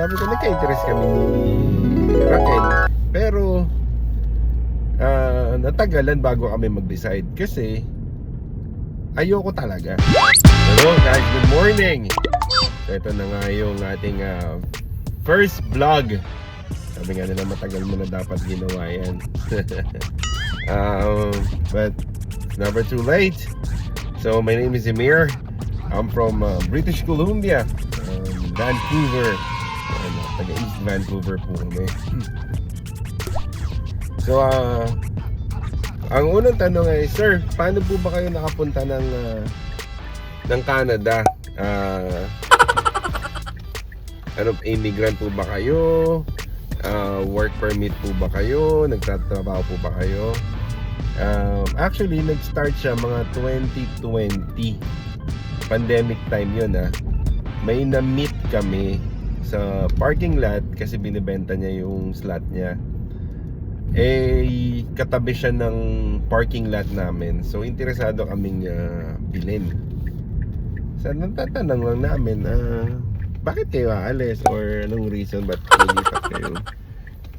Sabi ko, nagka-interest kami ni Raquel. Pero, ah, natagalan bago kami mag-decide. Kasi, ayoko talaga. Hello guys, good morning! So, ito na nga yung ating ah, first vlog. Sabi nga nila matagal mo na dapat ginawa yan. um, but, never too late. So, my name is Emir. I'm from uh, British Columbia, um, Vancouver. Taga East Vancouver po kami. So, ah, ang unang tanong ay, Sir, paano po ba kayo nakapunta ng ah, ng Canada? Ah, ano, immigrant po ba kayo? Ah, work permit po ba kayo? Nagtatrabaho po ba kayo? Um, actually, nag-start siya mga 2020. Pandemic time yun ah. May na-meet kami sa parking lot kasi binibenta niya yung slot niya. Eh, katabi siya ng parking lot namin. So, interesado kaming ah, bilhin. So, natatanong lang namin, ah, bakit kayo aalis? Or anong reason ba't lilipat kayo?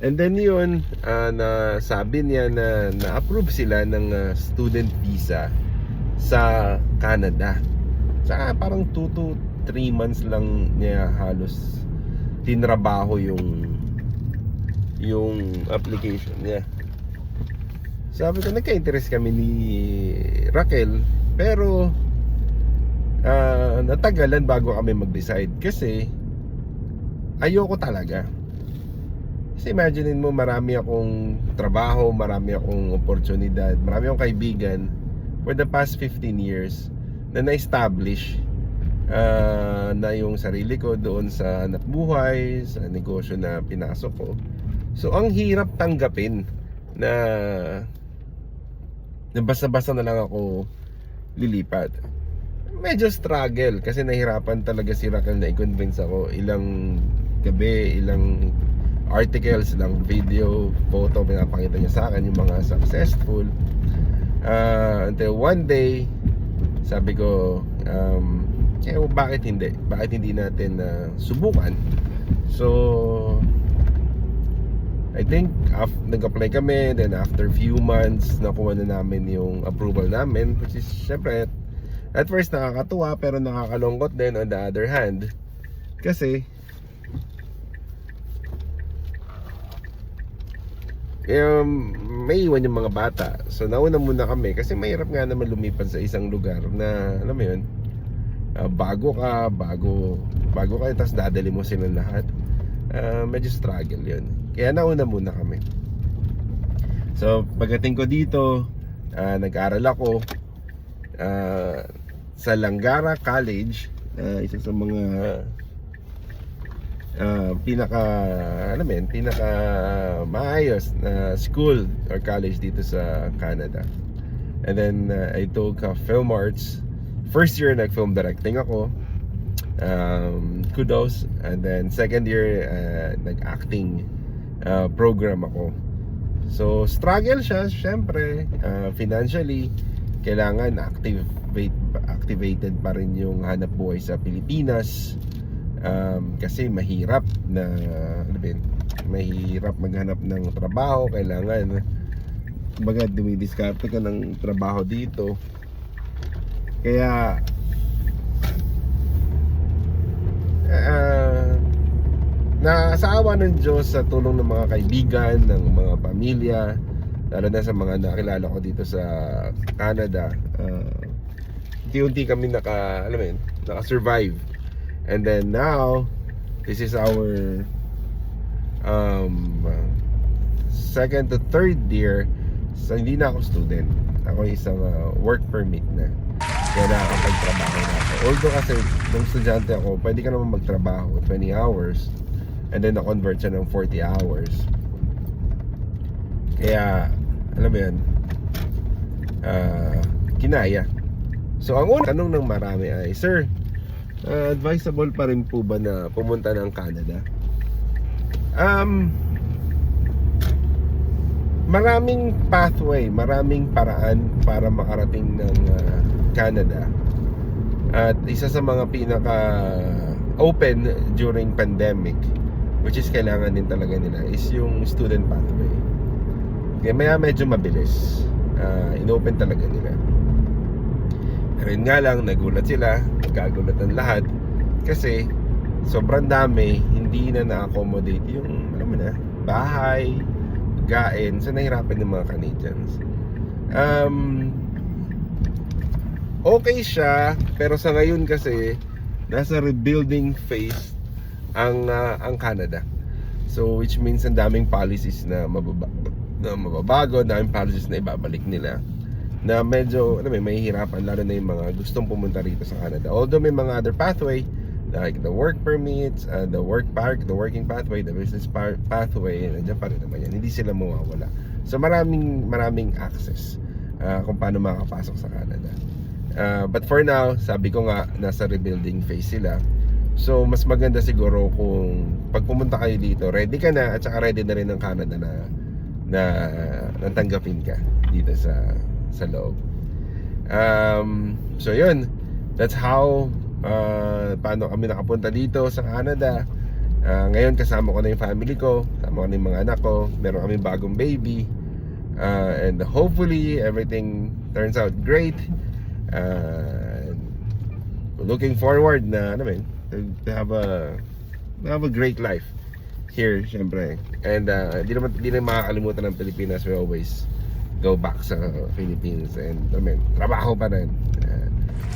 And then yun, ah, na sabi niya na na-approve sila ng ah, student visa sa Canada. Saka parang 2 to 3 months lang niya halos tinrabaho yung yung application niya. Sabi ko, nagka-interest kami ni Raquel, pero ah, natagalan bago kami mag-decide kasi ayoko talaga. Kasi imaginein mo marami akong trabaho, marami akong oportunidad, marami akong kaibigan for the past 15 years na na-establish ah, na yung sarili ko doon sa anak buhay, sa negosyo na pinasok ko. So ang hirap tanggapin na na basta-basta na lang ako lilipat. Medyo struggle kasi nahirapan talaga si Raquel na i-convince ako ilang gabi, ilang articles, ilang video, photo pinapakita niya sa akin yung mga successful. Ah, until one day, sabi ko, um, eh, bakit hindi? Bakit hindi natin na subukan? So, I think af, nag-apply kami, then after few months, nakuha na namin yung approval namin, which is, syempre, at first nakakatuwa, pero nakakalungkot din on the other hand. Kasi, um, may iwan yung mga bata. So, nauna muna kami kasi mahirap nga naman lumipat sa isang lugar na, alam mo yun, ah, bago ka, bago, bago ka, tapos dadali mo silang lahat. Ah, medyo struggle yun. Kaya nauna muna kami. So, pagdating ko dito, ah, nag-aral ako ah, sa Langara College, ah, isa sa mga ah, pinaka alam mo yun, pinaka maayos na school or college dito sa Canada. And then uh, I took uh, film arts. First year nag-film directing ako. Um, kudos. And then second year uh, nag-acting uh, program ako. So struggle siya syempre uh, financially kailangan activate activated pa rin yung hanap buhay sa Pilipinas um, kasi mahirap na ano ba mahirap maghanap ng trabaho kailangan baga dumidiskarte ka ng trabaho dito kaya ah na sa awa ng Diyos sa tulong ng mga kaibigan ng mga pamilya lalo na sa mga nakilala ko dito sa Canada uh, unti-unti kami naka alam mo yun, naka-survive And then now, this is our um, second to third year. So, hindi na ako student. Ako isang uh, work permit na. Kaya nakakapagtrabaho na ako. Although kasi, nung estudyante ako, pwede ka naman magtrabaho 20 hours. And then, na-convert siya ng 40 hours. Kaya, alam mo yan, uh, kinaya. So, ang unang tanong ng marami ay, Sir, Uh, advisable pa rin po ba na pumunta ng Canada? Um, maraming pathway, maraming paraan para makarating ng uh, Canada. At isa sa mga pinaka open during pandemic which is kailangan din talaga nila is yung student pathway. Kaya maya medyo mabilis. Ah, inopen talaga nila. Pero nga lang, nagulat sila, nagkagulat ang lahat. Kasi, sobrang dami, hindi na na-accommodate yung, alam mo na, bahay, gain. So, nahirapan yung mga Canadians. Um, okay siya, pero sa ngayon kasi, nasa rebuilding phase ang ah, ang Canada. So which means ang daming policies na mababa, na mababago, daming policies na ibabalik nila na medyo ano may mahihirapan lalo na yung mga gustong pumunta rito sa Canada. Although may mga other pathway like the work permits, uh, the work park, the working pathway, the business par- pathway, nandiyan pa rin naman yan. Hindi sila mawawala. So maraming maraming access uh, kung paano makakapasok sa Canada. Uh, but for now, sabi ko nga, nasa rebuilding phase sila. So, mas maganda siguro kung pag pumunta kayo dito, ready ka na at saka ready na rin ng Canada na na natanggapin ka dito sa sa loob. Um, so yun, that's how uh, paano kami nakapunta dito sa Canada. Uh, ngayon kasama ko na yung family ko, kasama ko na yung mga anak ko, meron kami bagong baby. Uh, and hopefully everything turns out great. Uh, looking forward na ano men, to, have a to have a great life here syempre. And uh, di naman di naman makakalimutan ng Pilipinas. We always go back sa Philippines and I mean, trabaho pa rin. Uh,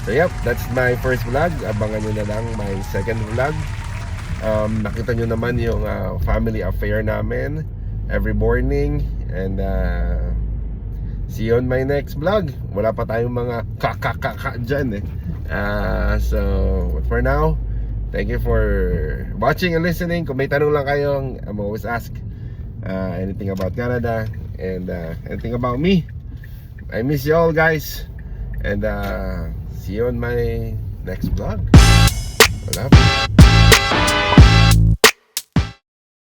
so yep, that's my first vlog. Abangan nyo na lang my second vlog. Um, nakita nyo naman yung uh, family affair namin every morning and uh, see you on my next vlog. Wala pa tayong mga kakakaka dyan eh. Uh, so, for now, thank you for watching and listening. Kung may tanong lang kayo, I'm always ask uh, anything about Canada and uh, anything about me. I miss you all guys. And uh, see you on my next vlog. Wala pa.